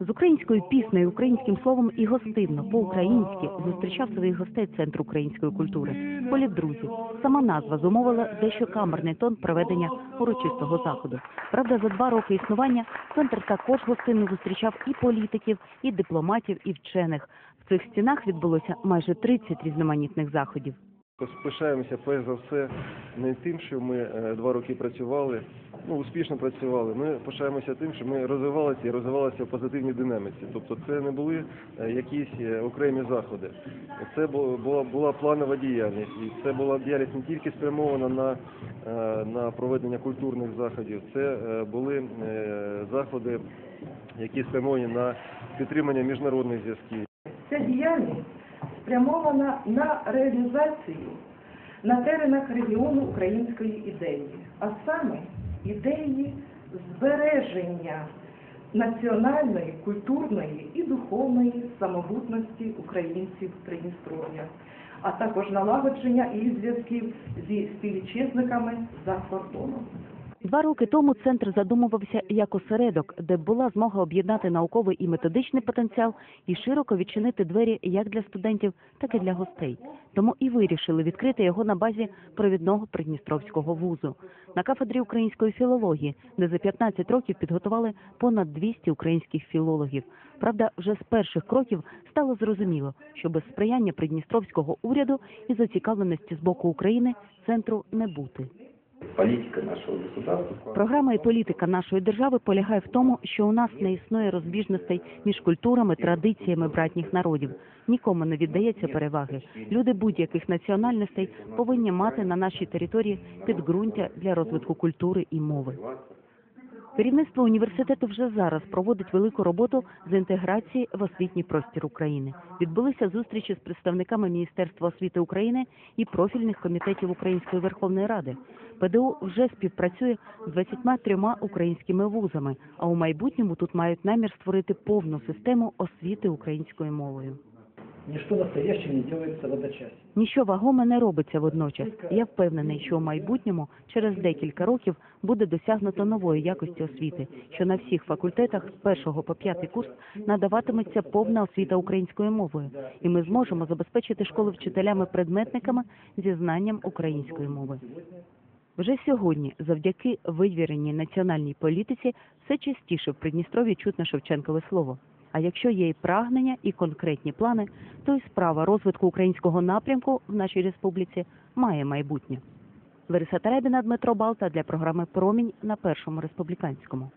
З українською піснею, українським словом і гостинно по-українськи зустрічав своїх гостей центр української культури. Політ друзів. Сама назва зумовила дещо камерний тон проведення урочистого заходу. Правда, за два роки існування центр також гостинно зустрічав і політиків, і дипломатів, і вчених. В цих стінах відбулося майже 30 різноманітних заходів. Пишаємося перш за все не тим, що ми е, два роки працювали, ну успішно працювали. Ми пишаємося тим, що ми розвивалися і розвивалися в позитивній динаміці. Тобто це не були е, якісь е, окремі заходи. Це бу- була була планова діяльність, і це була діяльність не тільки спрямована на, на проведення культурних заходів, це були заходи, які спрямовані на підтримання міжнародних зв'язків. Ця діяльність спрямована на реалізацію на теренах регіону української ідеї, а саме ідеї збереження національної, культурної і духовної самобутності українців Придністров'я, а також налагодження їх зв'язків зі співвітчизниками за кордоном. Два роки тому центр задумувався як осередок, де була змога об'єднати науковий і методичний потенціал і широко відчинити двері як для студентів, так і для гостей. Тому і вирішили відкрити його на базі провідного придністровського вузу на кафедрі української філології, де за 15 років підготували понад 200 українських філологів. Правда, вже з перших кроків стало зрозуміло, що без сприяння придністровського уряду і зацікавленості з боку України центру не бути. Политика нашего государства. Програма і політика нашої держави полягає в тому, що у нас не існує розбіжностей між культурами, традиціями братніх народів. Нікому не віддається переваги. Люди будь-яких національностей повинні мати на нашій території підґрунтя для розвитку культури і мови. Керівництво університету вже зараз проводить велику роботу з інтеграції в освітній простір України. Відбулися зустрічі з представниками Міністерства освіти України і профільних комітетів Української Верховної Ради. ПДУ вже співпрацює з 23 українськими вузами, а у майбутньому тут мають намір створити повну систему освіти українською мовою. Ничто настоящее не делается в одночасье. Ніщо вагоме не робиться водночас. Я впевнений, що у майбутньому, через декілька років, буде досягнуто нової якості освіти, що на всіх факультетах з першого по п'ятий курс надаватиметься повна освіта українською мовою, і ми зможемо забезпечити школи вчителями-предметниками зі знанням української мови. Вже сьогодні, завдяки вивіреній національній політиці, все частіше в Придністров'ї чутне Шевченкове слово. А якщо є і прагнення, і конкретні плани, то і справа розвитку українського напрямку в нашій республіці має майбутнє. Лариса Теребіна, Дмитро Балта для програми Промінь на першому республіканському.